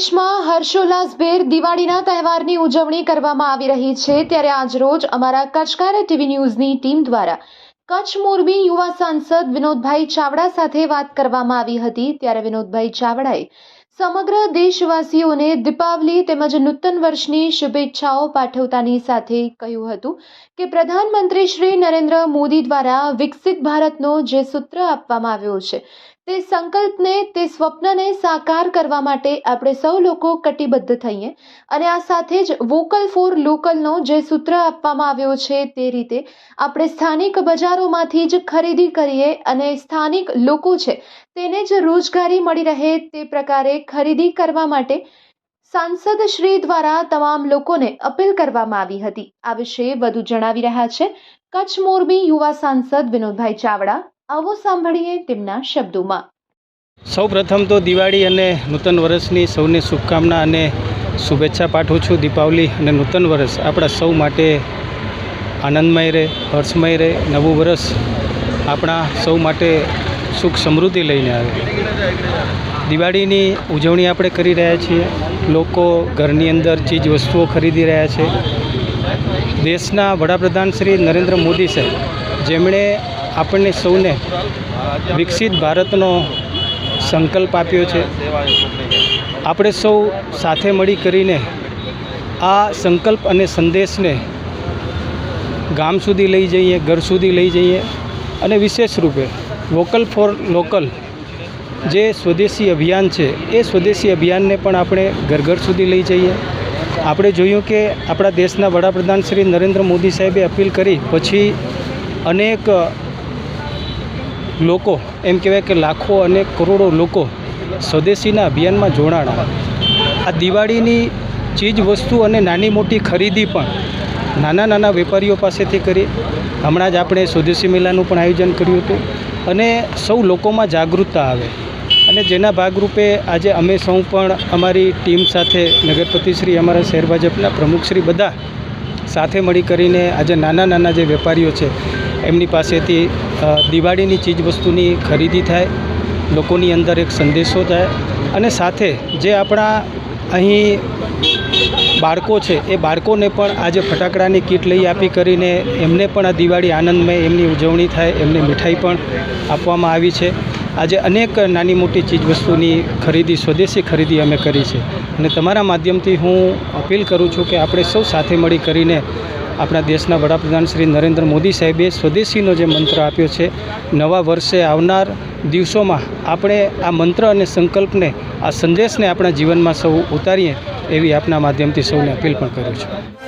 દેશમાં હર્ષોલ્લાસભેર દિવાળીના તહેવારની ઉજવણી કરવામાં આવી રહી છે. ત્યારે આજરોજ અમારા કચકારા ટીવી ન્યૂઝની ટીમ દ્વારા કચ્છ મોરબી યુવા સાંસદ વિનોદભાઈ ચાવડા સાથે વાત કરવામાં આવી હતી. ત્યારે વિનોદભાઈ ચાવડાએ સમગ્ર દેશવાસીઓને દીપાવલી તેમજ નૂતન વર્ષની શુભેચ્છાઓ પાઠવતાની સાથે કહ્યું હતું કે પ્રધાનમંત્રી શ્રી નરેન્દ્ર મોદી દ્વારા વિકસિત ભારતનો જે સૂત્ર આપવામાં આવ્યો છે, તે સંકલ્પને, તે સ્વપ્નને સાકાર કરવા માટે આપણે સૌ લોકો કટિબદ્ધ થઈએ અને આ સાથે જ વોકલ ફોર લોકલનો જે સૂત્ર આપવામાં આવ્યો છે, તે રીતે આપણે સ્થાનિક બજારોમાંથી જ ખરીદી કરીએ અને સ્થાનિક લોકો છે તેને જ રોજગારી મળી રહે તે પ્રકારે ખરીદી કરવા માટે સાંસદ શ્રી દ્વારા તમામ લોકોને અપીલ કરવામાં આવી હતી. આ વિશે વધુ જણાવી રહ્યા છે કચ્છ મોરબી યુવા સાંસદ વિનોદભાઈ ચાવડા. આવો સાંભળીએ તેમના શબ્દોમાં. સૌ પ્રથમ તો દિવાળી અને નૂતન વર્ષની સૌને શુભકામના અને શુભેચ્છા પાઠવું છું દીપાવલી અને નૂતન વર્ષ આપણા સૌ માટે આનંદમય રહે, હર્ષમય રહે. નવું વર્ષ આપણા સૌ માટે સુખ સમૃદ્ધિ લઈને આવે. દિવાળીની ઉજવણી આપણે કરી રહ્યા છીએ. લોકો ઘરની અંદર ચીજ વસ્તુઓ ખરીદી રહ્યા છે. દેશના વડાપ્રધાન શ્રી નરેન્દ્ર મોદી સાહેબ, જેમણે આપણને સૌને વિકસિત ભારતનો સંકલ્પ આપ્યો છે. આપણે સૌ સાથે મળી કરીને આ સંકલ્પ અને સંદેશને ગામ સુધી લઈ જઈએ, ઘર સુધી લઈ જઈએ અને વિશેષ રૂપે વોકલ ફોર લોકલ જે સ્વદેશી અભિયાન છે, એ સ્વદેશી અભિયાનને પણ આપણે ઘર ઘર સુધી લઈ જઈએ. આપણે જોયું કે આપણા દેશના વડાપ્રધાન શ્રી નરેન્દ્ર મોદી સાહેબે અપીલ કરી, પછી અનેક લોકો, એમ કહેવાય કે લાખો અને કરોડો લોકો સ્વદેશીના અભિયાનમાં જોડાણા. આ દિવાળીની ચીજ વસ્તુ અને નાની મોટી ખરીદી પણ નાના નાના વેપારીઓ પાસેથી કરી. હમણાં જ આપણે સ્વદેશી મેળાનું પણ આયોજન કર્યું હતું. અને સૌ લોકોમાં જાગૃતતા આવે. અને જેના ભાગરૂપે આજે અમે સૌ પણ અમારી ટીમ સાથે નગરપતિશ્રી અમારા શહેર ભાજપના પ્રમુખશ્રી બધા સાથે મળી કરીને આજે નાના નાના જે વેપારીઓ છે, એમની પાસેથી દિવાળીની ચીજવસ્તુની ખરીદી થાય, લોકોની અંદર એક સંદેશો જાય અને સાથે જે આપણા અહીં બાળકો છે, એ બાળકોને પણ આજે ફટાકડાની કીટ લઈ આપી કરીને એમને પણ આ દિવાળી આનંદમય, એમની ઉજવણી થાય, એમને મીઠાઈ પણ આપવામાં આવી છે. આજે અનેક નાની મોટી ચીજવસ્તુની ખરીદી, સ્વદેશી ખરીદી અમે કરી છે. અને તમારા માધ્યમથી હું અપીલ કરું છું કે આપણે સૌ સાથે મળી કરીને આપણા દેશના વડાપ્રધાન શ્રી નરેન્દ્ર મોદી સાહેબે સ્વદેશીનો જે મંત્ર આપ્યો છે, નવા વર્ષે આવનાર દિવસોમાં આપણે આ મંત્ર અને સંકલ્પને, આ સંદેશને આપણા જીવનમાં સૌ ઉતારીએ. એવી આપના માધ્યમથી સૌને અપીલ પણ કરું છું.